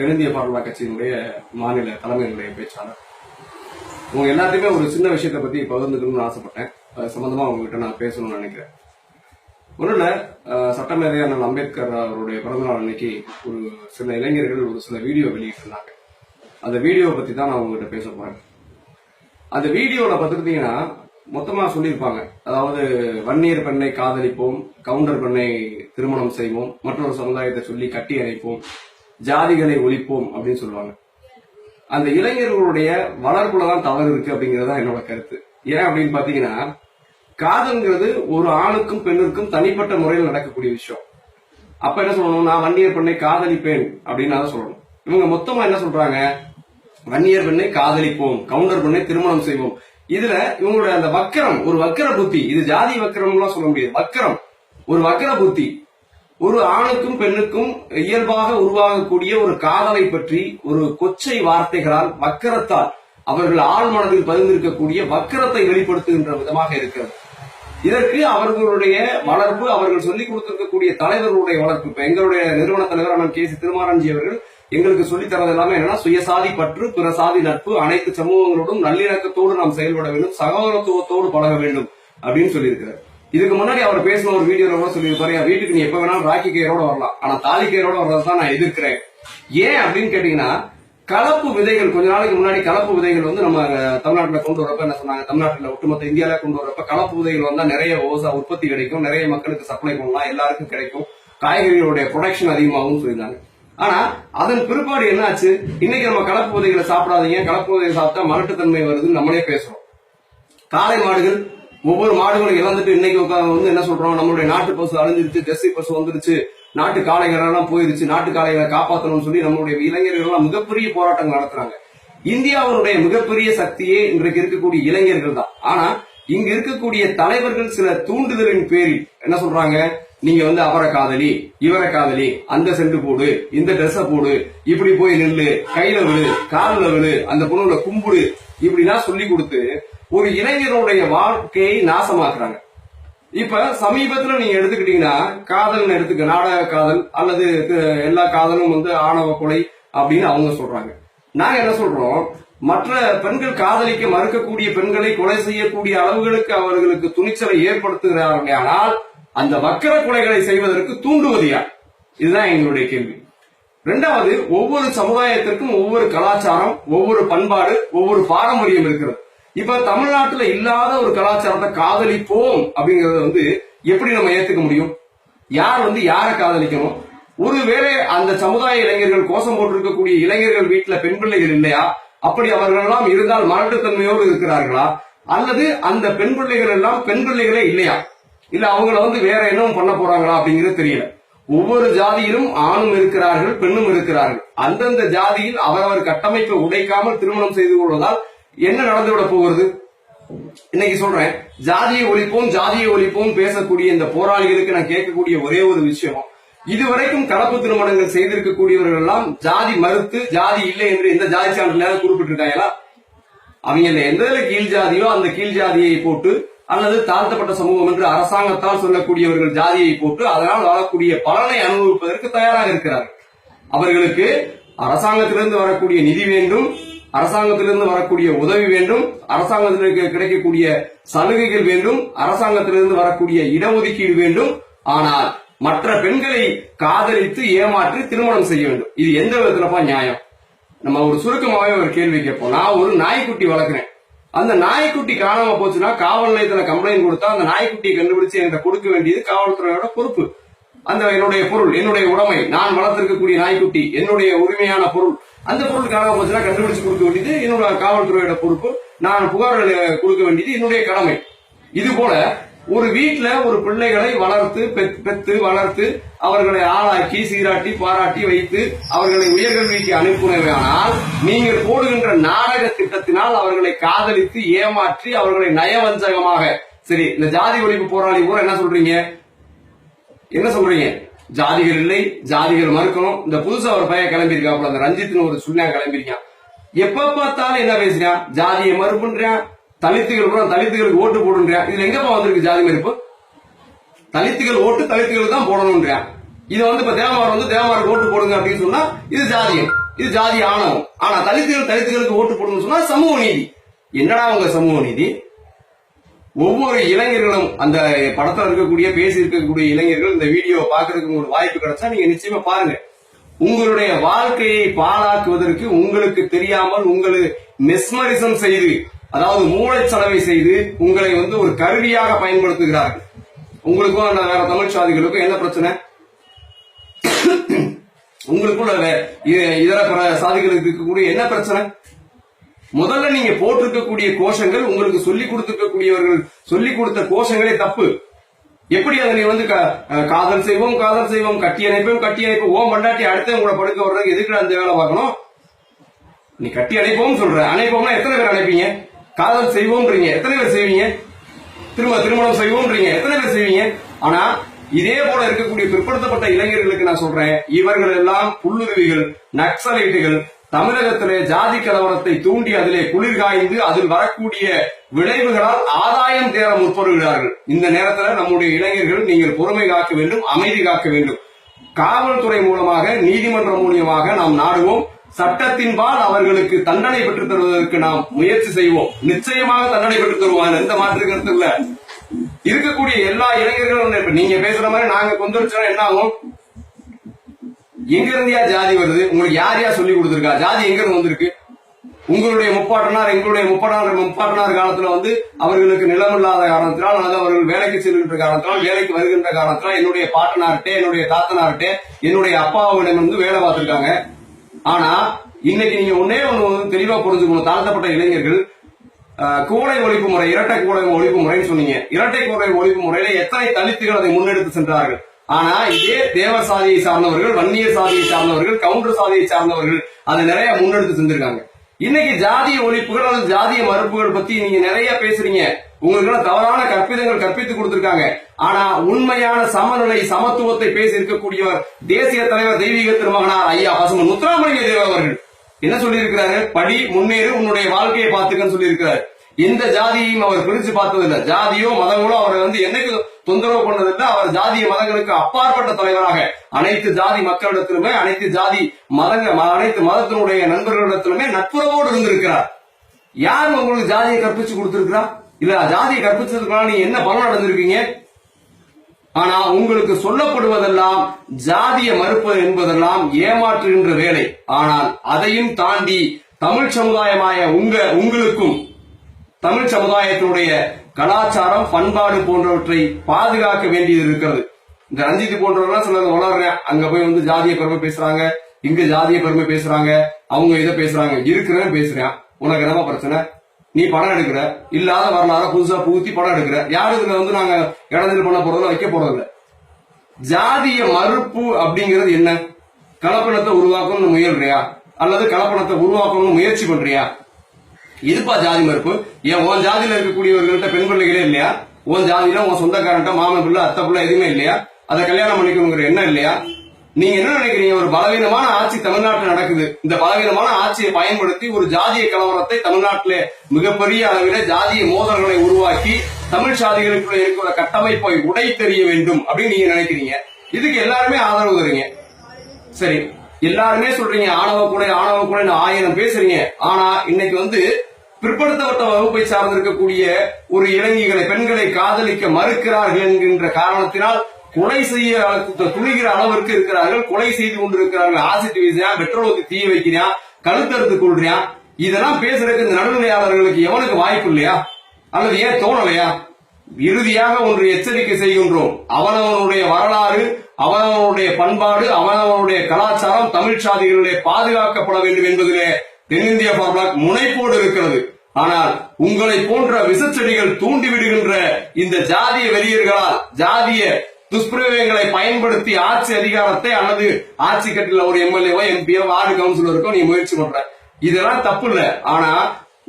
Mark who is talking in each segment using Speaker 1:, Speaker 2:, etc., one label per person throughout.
Speaker 1: தென்னிந்திய பாரம்பரிய கட்சியினுடைய மாநில தலைமையினுடைய பேச்சாளர். உங்க எல்லாத்தையுமே ஒரு சின்ன விஷயத்தை பத்தி பகிர்ந்துக்கணும்னு ஆசைப்பட்டேன். அது சம்பந்தமா உங்ககிட்ட நான் பேசணும்னு நினைக்கிறேன். ஒண்ணுல சட்டமேதை அண்ணல் அம்பேத்கர் அவருடைய பிறந்தநாள் அன்னைக்கு ஒரு சில இளைஞர்கள் ஒரு சில வீடியோ வெளியிட்டிருந்தாங்க. அந்த வீடியோவை பத்தி தான் நான் உங்ககிட்ட பேச போறேன். அந்த வீடியோல பார்த்துக்கிட்டீங்கன்னா மொத்தமா சொல்லியிருப்பாங்க. அதாவது வன்னியர் பெண்ணை காதலிப்போம் கவுண்டர் பெண்ணை திருமணம் செய்வோம் மற்றொரு சமுதாயத்தை சொல்லி கட்டி அணைப்போம் ஜாதிகளை ஒழிப்போம் அப்படின்னு சொல்லுவாங்க. அந்த இளைஞர்களுடைய வளர்ப்புல தான் தவறு இருக்கு அப்படிங்கறதா என்னோட கருத்து. ஏன் அப்படின்னு பாத்தீங்கன்னா காதல்ங்கிறது ஒரு ஆணுக்கும் பெண்ணுக்கும் தனிப்பட்ட முறையில் நடக்கக்கூடிய விஷயம். அப்ப என்ன சொல்லணும்? நான் வன்னியர் பெண்ணை காதலிப்பேன் அப்படின்னு தான் சொல்லணும். இவங்க மொத்தமா என்ன சொல்றாங்க? வன்னியர் பெண்ணை காதலிப்போம் கவுண்டர் பெண்ணை திருமணம் செய்வோம். இதுல இவங்களுடைய அந்த வக்கரம் ஒரு வக்கர புத்தி இது ஜாதி வக்கரம்லாம் சொல்ல முடியாது. வக்கரம் ஒரு வக்கர புத்தி. ஒரு ஆணுக்கும் பெண்ணுக்கும் இயல்பாக உருவாகக்கூடிய ஒரு காதலை பற்றி ஒரு கொச்சை வார்த்தைகளால் வக்கரத்தால் அவர்கள் ஆள் மனதில் பதிந்திருக்கக்கூடிய வக்கரத்தை வெளிப்படுத்துகின்ற விதமாக இருக்கிறது. இதற்கு அவர்களுடைய வளர்ப்பு அவர்கள் சொல்லிக் கொடுத்திருக்கக்கூடிய தலைவர்களுடைய வளர்ப்பு. இப்ப எங்களுடைய நிறுவன தலைவர் அண்ணன் கே சி திருமாரஞ்சி அவர்கள் எங்களுக்கு சொல்லித் தரது எல்லாமே என்னன்னா சுயசாதி பற்று பிற சாதி நட்பு அனைத்து சமூகங்களோடும் நல்லிணக்கத்தோடு நாம் செயல்பட வேண்டும் சகோதரத்துவத்தோடு பழக வேண்டும் அப்படின்னு சொல்லியிருக்கிறார். இதுக்கு முன்னாடி அவர் பேசின ஒரு வீடியோல கூட சொல்லியிருப்பாரு என் வீட்டுக்கு நீ எப்ப வேணாலும் ராக்கி கயிறோட வரலாம். ஆனா தாலி கயிறோட வர்றதான் நான் எதிர்க்கிறேன். ஏன் அப்படின்னு கேட்டீங்கன்னா கலப்பு விதைகள் கொஞ்ச நாளைக்கு முன்னாடி கலப்பு விதைகள் வந்து நம்ம தமிழ்நாட்டுல கொண்டு வரப்ப என்ன சொன்னாங்க? தமிழ்நாட்டுல ஒட்டுமொத்த இந்தியாவில கொண்டு வரப்ப கலப்பு விதைகள் வந்தா நிறைய விவசாய உற்பத்தி கிடைக்கும். நிறைய மக்களுக்கு சப்ளை பண்ணலாம். எல்லாருக்கும் கிடைக்கும். காய்கறிகளுடைய ப்ரொடக்ஷன் அதிகமாகும் சொல்லியிருந்தாங்க. ஆனா அதன் பிற்பாடு என்னாச்சு? இன்னைக்கு நம்ம கலப்பு விதைகளை சாப்பிடாதீங்க. கலப்பு விதைகளை சாப்பிட்டா மலட்டுத்தன்மை வருதுன்னு நம்மளே பேசுறோம். காளை மாடுகள் ஒவ்வொரு மாடுகளும் இழந்துட்டு இன்னைக்கு வந்து என்ன சொல்றோம்? நம்மளுடைய நாட்டு பசு அழிஞ்சிருச்சு ஜெர்சி பசு வந்துருச்சு நாட்டு காளைகளெல்லாம் போயிருச்சு நாட்டு காளைகளை காப்பாற்றணும்னு சொல்லி நம்மளுடைய இளைஞர்கள் எல்லாம் மிகப்பெரிய போராட்டங்கள் நடத்துறாங்க. இந்தியாவுடைய மிகப்பெரிய சக்தியே இன்றைக்கு இருக்கக்கூடிய இளைஞர்கள் தான். ஆனா இங்க இருக்கக்கூடிய தலைவர்கள் சில தூண்டுதலின் பேரில் என்ன சொல்றாங்க? நீங்க வந்து அவரை காதலி இவரை காதலி அந்த செண்டு போடு இந்த ட்ரெஸ்ஸ போடு இப்படி போய் நில்லு கையில விழு காலில் விழு அந்த பொண்ணுல கும்பிடு இப்படிலாம் சொல்லி கொடுத்து ஒரு இளைஞருடைய வாழ்க்கையை நாசமாக்குறாங்க. இப்ப சமீபத்துல நீங்க எடுத்துக்கிட்டீங்கன்னா காதல்னு எடுத்துக்க நாடக காதல் அல்லது எல்லா காதலும் வந்து ஆணவ கொலை அப்படின்னு அவங்க சொல்றாங்க. நாங்க என்ன சொல்றோம்? மற்ற பெண்கள் காதலிக்க மறுக்கக்கூடிய பெண்களை கொலை செய்யக்கூடிய அளவுகளுக்கு அவர்களுக்கு துணிச்சலை ஏற்படுத்துகிறார்கள் ஆனால் அந்த வக்கர கொலைகளை செய்வதற்கு தூண்டுவது யார் இதுதான் எங்களுடைய கேள்வி. ரெண்டாவது ஒவ்வொரு சமுதாயத்திற்கும் ஒவ்வொரு கலாச்சாரம் ஒவ்வொரு பண்பாடு ஒவ்வொரு பாரம்பரியம் இருக்கிறது. இப்ப தமிழ்நாட்டுல இல்லாத ஒரு கலாச்சாரத்தை காதலிப்போம் அப்படிங்கறத வந்து எப்படி நம்ம ஏத்துக்க முடியும்? யார் வந்து யாரை காதலிக்கணும்? ஒருவேளை அந்த சமுதாய இளைஞர்கள் கோஷம் போட்டிருக்கக்கூடிய இளைஞர்கள் வீட்டுல பெண் பிள்ளைகள் இல்லையா? அப்படி அவர்கள் எல்லாம் இருந்தால் மலட்டுத்தன்மையோடு இருக்கிறார்களா? அல்லது அந்த பெண் பிள்ளைகள் எல்லாம் பெண் பிள்ளைகளே இல்லையா? இல்ல அவங்கள வந்து வேற என்னவும் பண்ண போறாங்களா அப்படிங்கிறது தெரியல. ஒவ்வொரு ஜாதியிலும் ஆணும் இருக்கிறார்கள் பெண்ணும் இருக்கிறார்கள். அந்தந்த ஜாதியில் அவரவர் கட்டமைப்பை உடைக்காமல் திருமணம் செய்து கொள்வதால் என்ன நடந்து விட போகிறது? இன்னைக்கு சொல்றேன் ஜாதியை ஒழிப்போம் ஜாதியை ஒழிப்போம் பேசக்கூடிய இந்த போராளிகளுக்கு நான் கேட்கக்கூடிய ஒரே ஒரு விஷயம். இதுவரைக்கும் கலப்பு திருமணங்கள் செய்திருக்கக்கூடியவர்கள் எல்லாம் ஜாதி மறுத்து ஜாதி இல்லை என்று எந்த ஜாதி சான்றிதழாவது குறிப்பிட்டிருக்காங்களா அவங்க எந்த கீழ் ஜாதியோ அந்த கீழ் ஜாதியை போட்டு அல்லது தாழ்த்தப்பட்ட சமூகம் என்று அரசாங்கத்தால் சொல்லக்கூடியவர்கள் ஜாதியை போட்டு அதனால் வாழக்கூடிய பலனை அனுபவிப்பதற்கு தயாராக இருக்கிறார்கள். அவர்களுக்கு அரசாங்கத்திலிருந்து வரக்கூடிய நிதி வேண்டும் அரசாங்கத்திலிருந்து வரக்கூடிய உதவி வேண்டும் அரசாங்கத்திற்கு கிடைக்கக்கூடிய சலுகைகள் வேண்டும் அரசாங்கத்திலிருந்து வரக்கூடிய இடஒதுக்கீடு வேண்டும். ஆனால் மற்ற பெண்களை காதலித்து ஏமாற்றி திருமணம் செய்ய வேண்டும். இது எந்த விதத்துலப்பா நியாயம்? நம்ம ஒரு சுருக்கமாவே ஒரு கேள்வி கேட்போம். நான் ஒரு நாய்க்குட்டி வளர்க்குறேன். அந்த நாய்க்குட்டி காணாம போச்சுன்னா காவல் நிலையத்துல கம்ப்ளைண்ட் கொடுத்தா அந்த நாய்க்குட்டியை கண்டுபிடிச்சு என்கிட்ட கொடுக்க வேண்டியது காவல்துறையோட பொறுப்பு. அந்த என்னுடைய பொருள் என்னுடைய உடைமை நான் வளர்த்திருக்கக்கூடிய நாய்க்குட்டி என்னுடைய உரிமையான பொருள் அந்த பொருள் காணாம போச்சுன்னா கண்டுபிடிச்சு கொடுக்க வேண்டியது என்னோட காவல்துறையோட பொறுப்பு நான் புகார் கொடுக்க வேண்டியது என்னுடைய கடமை. இது போல ஒரு வீட்டில் ஒரு பிள்ளைகளை வளர்த்து பெத்து வளர்த்து அவர்களை ஆளாக்கி சீராட்டி பாராட்டி வைத்து அவர்களை உயர்கல்விக்கு அனுப்புனவையானால் நீங்கள் போடுகின்ற நாடக திட்டத்தினால் அவர்களை காதலித்து ஏமாற்றி அவர்களை நயவஞ்சகமாக சரி இந்த ஜாதி ஒழிப்பு போராளி கூட என்ன சொல்றீங்க? என்ன சொல்றீங்க? ஜாதிகள் இல்லை ஜாதிகள் மறுக்கணும். இந்த புதுசா ஒரு பையன் கிளம்பியிருக்காப்புல அந்த ரஞ்சித்னு ஒரு சுண்ணா கிளம்பியிருக்கான். எப்ப பார்த்தாலும் என்ன பேசுறான்? ஜாதியை மறுப்புன்றான் தலித்துகள் கூட தலித்துகளுக்கு ஓட்டு போடுன்றான். இதுல எங்கப்பா வந்திருக்கு ஜாதி மறுப்பு? தலித்துகள் ஓட்டு தலித்துகளுக்கு தான் போடணும்ன்றான் இது வந்து இப்ப தேவமார் வந்து தேவமாருக்கு ஓட்டு போடுங்க அப்படின்னு சொன்னா இது ஜாதியம் இது ஜாதி ஆணவம். ஆனா தலித்துகள் தலித்துகளுக்கு ஓட்டு போடணும்னு சொன்னா சமூக நீதி. என்னடா உங்க சமூக நீதி? ஒவ்வொரு இளைஞர்களும் அந்த படத்துல இருக்கக்கூடிய பேசி இருக்கக்கூடிய இளைஞர்கள் இந்த வீடியோ பாக்குறதுக்கு உங்களுக்கு வாய்ப்பு கிடைச்சா நீங்க நிச்சயமா பாருங்க. உங்களுடைய வாழ்க்கையை பாழாக்குவதற்கு உங்களுக்கு தெரியாமல் உங்களை மெஸ்மரிசம் செய்து அதாவது மூளைச்சலவை செய்து உங்களை வந்து ஒரு கருவியாக பயன்படுத்துகிறார்கள். உங்களுக்கும் அந்த வேற தமிழ் சாதிகளுக்கும் என்ன பிரச்சனை? உங்களுக்குள்ள இதர பிற சாதிகளுக்கு இருக்கக்கூடிய என்ன பிரச்சனை? முதல்ல நீங்க போட்டிருக்கக்கூடிய கோஷங்கள் உங்களுக்கு சொல்லி கொடுத்திருக்கக்கூடியவர்கள் சொல்லி கொடுத்த கோஷங்களே தப்பு. எப்படி அதை நீ வந்து காதல் செய்வோம் காதல் செய்வோம் கட்டி அணைப்போம் கட்டி அணைப்போம் ஓ மண்டாட்டி அடுத்த உங்களை படுக்க வர்றதுக்கு எதுக்கு அந்த வேலை பார்க்கணும்? நீ கட்டி அணைப்போம் சொல்ற. அணைப்போம்னா எத்தனை பேர் அணைப்பீங்க? காதல் செய்வோம்ன்றீங்க. எத்தனை பேர் செய்வீங்க? திரும்ப திருமணம் செய்வோம்ன்றீங்க. எத்தனை பேர் செய்வீங்க? ஆனா இதே போல இருக்கக்கூடிய பிற்படுத்தப்பட்ட இளைஞர்களுக்கு நான் சொல்றேன். இவர்கள் எல்லாம் புல்லுருவிகள் நக்சலைட்டுகள். தமிழகத்திலே ஜாதி கலவரத்தை தூண்டி அதிலே குளிர் காய்ந்து அதில் வரக்கூடிய விளைவுகளால் ஆதாயம் தேர முற்படுகிறார்கள். இந்த நேரத்தில் நம்முடைய இளைஞர்கள் நீங்கள் பொறுமை காக்க வேண்டும் அமைதி காக்க வேண்டும். காவல்துறை மூலமாக நீதிமன்றம் மூலியமாக நாம் நாடுவோம். சட்டத்தின்பால் அவர்களுக்கு தண்டனை பெற்றுத் தருவதற்கு நாம் முயற்சி செய்வோம். நிச்சயமாக தண்டனை பெற்றுத் தருவாங்க எந்த மாற்று கருத்து இல்ல. இருக்கக்கூடிய எல்லா இளைஞர்களும் நீங்க பேசுற மாதிரி நாங்க கொந்தளிச்சோம் என்ன ஆகும்? எங்க இருந்தியா ஜாதி வருது? உங்களுக்கு யார் யார் சொல்லி கொடுத்துருக்கா? ஜாதி எங்க இருந்து வந்திருக்கு? உங்களுடைய முப்பாட்டனார் எங்களுடைய முப்பாட்டனார் முப்பாட்டனார் காலத்துல வந்து அவர்களுக்கு நிலம் இல்லாத காரணத்தினால் அல்லது அவர்கள் வேலைக்கு செல்கின்ற காரணத்தினால் வேலைக்கு வருகின்ற காரணத்தினால் என்னுடைய பாட்டனார்கிட்ட என்னுடைய தாத்தனார்கிட்ட என்னுடைய அப்பாவிடம் வந்து வேலை பார்த்திருக்காங்க. ஆனா இன்னைக்கு நீங்க ஒன்னே ஒண்ணு தெளிவா புரிஞ்சுக்கணும் தாழ்த்தப்பட்ட இளைஞர்கள் ஆஹ், கோடை ஒழிப்பு முறை இரட்டை கோடை ஒழிப்பு முறைன்னு சொன்னீங்க. இரட்டை கோடை ஒழிப்பு முறையில எத்தனை தலித்துகள் அதை முன்னெடுத்து சென்றார்கள்? ஆனா இதே தேவ சாதியை சார்ந்தவர்கள் வன்னிய சாதியை சார்ந்தவர்கள் கவுண்டர் சாதியை சார்ந்தவர்கள் அதை நிறைய முன்னெடுத்து செஞ்சிருக்காங்க. இன்னைக்கு ஜாதிய ஒழிப்புகள் அல்லது ஜாதிய மறுப்புகள் பத்தி நீங்க நிறைய பேசுறீங்க. உங்களுக்கு தவறான கற்பிதங்கள் கற்பித்து கொடுத்திருக்காங்க. ஆனா உண்மையான சமநிலை சமத்துவத்தை பேசி இருக்கக்கூடியவர் தேசிய தலைவர் தெய்வீக திருமகனார் ஐயா பசுமன் முத்துராமலிங்க தேவ அவர்கள். என்ன சொல்லியிருக்கிறாரு? படி முன்னேறு உன்னுடைய வாழ்க்கையை பார்த்துக்கன்னு சொல்லியிருக்கிறாரு. எந்த ஜாதியையும் அவர் பிரிச்சு பார்த்ததில்லை. ஜாதியோ மதங்களோ அவரை வந்து என்னைக்கு தொந்தரவு பண்ணதில்லை. அவர் ஜாதிய மதங்களுக்கு அப்பாற்பட்ட தலைவராக அனைத்து ஜாதி மக்களிடத்திலுமே அனைத்து ஜாதி மதங்க ம- அனைத்து மதத்தினுடைய நண்பர்களிடத்திலுமே நட்புறவோடு இருந்திருக்கிறார். யார் உங்களுக்கு ஜாதியை கற்பிச்சு கொடுத்திருக்கிறா இல்ல ஜாதியை கற்பிச்சதுக்குள்ள நீ என்ன பலன் அடைஞ்சிருக்கீங்க? ஆனா உங்களுக்கு சொல்லப்படுவதெல்லாம் ஜாதிய மறுப்பு என்பதெல்லாம் ஏமாற்றுகின்ற வேலை. ஆனால் அதையும் தாண்டி தமிழ் சமுதாயமாய உங்க உங்களுக்கும் தமிழ் சமுதாயத்தினுடைய கலாச்சாரம் பண்பாடு போன்றவற்றை பாதுகாக்க வேண்டியது இருக்கிறது. இந்த ரஞ்சித் போன்றவர்கள் சிலர் வளர்றேன் அங்க போய் வந்து ஜாதிய பெருமை பேசுறாங்க இங்க ஜாதிய பெருமை பேசுறாங்க அவங்க இதை பேசுறாங்க இருக்கிறேன் பேசுறேன். உனக்கு என்னமா பிரச்சனை? நீ படம் எடுக்கிற இல்லாத வரலாறு புதுசா புகுத்தி படம் எடுக்கிற. யாரு இதுல வந்து நாங்க இடத்துல பண்ண போறதுல வைக்க போறதில்ல. ஜாதிய மறுப்பு அப்படிங்கிறது என்ன? கலப்பணத்தை உருவாக்கணும்னு முயல்றியா? அல்லது கலப்பணத்தை உருவாக்கணும்னு முயற்சி பண்றியா? இதுப்பா ஜாதி மறுப்பு? ஏன் உன் ஜாதியில இருக்கக்கூடியவர்கள்ட்ட பெண் பிள்ளைகளே இல்லையா? உன் ஜாதியில உன் சொந்தக்காரன்ட்ட மாமன் பிள்ளை அத்தை பிள்ளை எதுவுமே இல்லையா? அதை கல்யாணம் பண்ணிக்கணுங்கிற எண்ணம் இல்லையா? நீங்க என்ன நினைக்கிறீங்க? ஒரு பலவீனமான ஆட்சி தமிழ்நாட்டில் நடக்குது. இந்த பலவீனமான ஆட்சியை பயன்படுத்தி ஒரு ஜாதிய கலவரத்தை தமிழ்நாட்டில மிகப்பெரிய அளவில் ஜாதிய மோதல்களை உருவாக்கி தமிழ் சாதிகளுக்குள்ள இருக்கிற கட்டமைப்பை உடை தெரிய வேண்டும் அப்படின்னு நீங்க நினைக்கிறீங்க. இதுக்கு எல்லாருமே ஆதரவு தருங்க சரி எல்லாருமே சொல்றீங்க ஆணவ கூட ஆணவ கூட ஆயிரம் பேசுறீங்க ஆனா இன்னைக்கு வந்து பிற்படுத்தப்பட்ட வகுப்பை சார்ந்திருக்கக்கூடிய ஒரு இளைஞர்களை பெண்களை காதலிக்க மறுக்கிறார்கள் என்கின்ற காரணத்தினால் கொலை செய்ய துணிகிற அளவிற்கு இருக்கிறார்கள். கொலை செய்து கொண்டிருக்கிறார்கள். ஆசிட் வீசினா பெட்ரோலுக்கு ஊத்தி தீய வைக்கிறியா கழுத்தறுத்து கொள்றியா இதெல்லாம் பேசுறதுக்கு இந்த நடுநிலையாளர்களுக்கு எவனுக்கு வாய்ப்பு இல்லையா? அல்லது ஏன் தோணலையா? இறுதியாக ஒன்று எச்சரிக்கை செய்கின்றோம். அவனவனுடைய வரலாறு அவனவனுடைய பண்பாடு அவனவனுடைய கலாச்சாரம் தமிழ் சாதிகளிலே பாதுகாக்கப்பட வேண்டும் என்பதிலே தென்னிந்திய பார்லாக் முனைப்போடு இருக்கிறது. ஆனால் உங்களை போன்ற விசச்செடிகள் தூண்டிவிடுகின்ற இந்த ஜாதிய வெறியர்களால் ஜாதிய துஷ்பிரயோகங்களை பயன்படுத்தி ஆட்சி அதிகாரத்தை அல்லது ஆட்சி கட்டில ஒரு எம்எல்ஏவோ எம்பியோ வார்டு கவுன்சிலருக்கோ நீ முயற்சி பண்ற இதெல்லாம் தப்பு இல்ல. ஆனா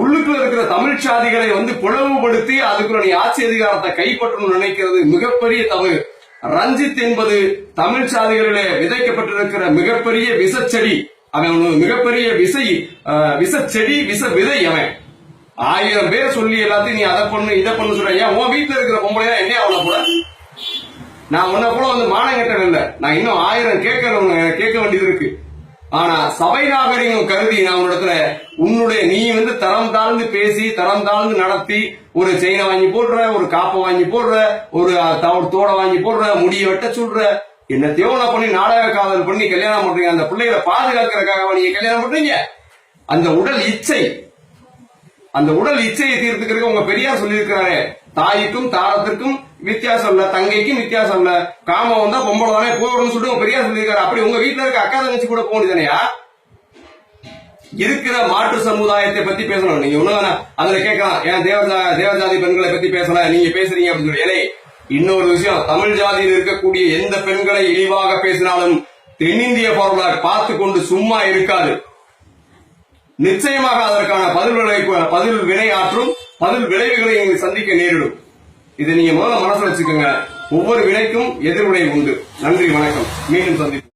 Speaker 1: உள்ளுக்குள்ள இருக்கிற தமிழ் சாதிகளை வந்து புலவுபடுத்தி அதுக்குள்ள நீ ஆட்சி அதிகாரத்தை கைப்பற்றணும்னு நினைக்கிறது மிகப்பெரிய தவறு. ரஞ்சித் என்பது தமிழ் சாதிகளிலே விதைக்கப்பட்டிருக்கிற மிகப்பெரிய விசச்செடி. அவன் மிகப்பெரிய விசை விச செடி விச விதை அவன். ஆயிரம் பேர் சொல்லி எல்லாத்தையும் நீ அதை பண்ணு இதை பண்ணு சொல்ற. ஏன் உன் வீட்டுல இருக்கிற பொம்பளையா என்ன அவளை கூட நான் உன்ன போல வந்து மானம் கெட்டவன் இல்ல. நான் இன்னும் ஆயிரம் கேட்கறவங்க கேட்க வேண்டியது இருக்கு. ஆனா சபை நாகரிகம் கருதி நான் உன்னிடத்துல உன்னுடைய நீ வந்து தரம் தாழ்ந்து பேசி தரம் தாழ்ந்து நடத்தி ஒரு செயினை வாங்கி போடுற ஒரு காப்பை வாங்கி போடுற ஒரு தோடை வாங்கி போடுற முடியை வெட்ட சொல்ற என்னத்தையோ நான் பண்ணி நாடக காதல் பண்ணி கல்யாணம் பண்றீங்க? அந்த பிள்ளைகளை பாதுகாக்கிறதுக்காக நீங்க கல்யாணம் பண்றீங்க? அந்த உடல் இச்சை. அந்த உடல் இச்சையை தீர்த்துக்கிறதுக்கு உங்க பெரியார் சொல்லியிருக்கிறாரு. தாய்க்கும் தாரத்திற்கும் வித்தியாசம் இல்ல தங்கைக்கும் வித்தியாசம் இல்ல. காமம் வந்தா பொம்பளை தானே போகணும்னு சொல்லிட்டு உங்க பெரியார் சொல்லியிருக்காரு. அப்படி உங்க வீட்டுல இருக்க அக்கா தங்கச்சி கூட போகணுதானையா இருக்கிற மாற்று சமுதாயத்தை பத்தி பேசணும். நீங்க ஒண்ணு வேணா அதுல கேட்கலாம் ஏன் தேவதா தேவஜாதி பெண்களை பத்தி பேசல? நீங்க பேசுறீங்க அப்படின்னு சொல்லி. இன்னொரு விஷயம் தமிழ் ஜாதியில் இருக்கக்கூடிய எந்த பெண்களை இழிவாக பேசினாலும் தென்னிந்திய பார்வலா பார்த்து கொண்டு சும்மா இருக்காது. நிச்சயமாக அதற்கான பதில் விளை பதில் வினை ஆற்றும் பதில் விளைவுகளை நீங்கள் சந்திக்க நேரிடும். இதை நீங்க முதல்ல மனசுல வச்சுக்கோங்க. ஒவ்வொரு வினைக்கும் எதிர்வினை உண்டு. நன்றி வணக்கம். மீண்டும் சந்திப்போம்.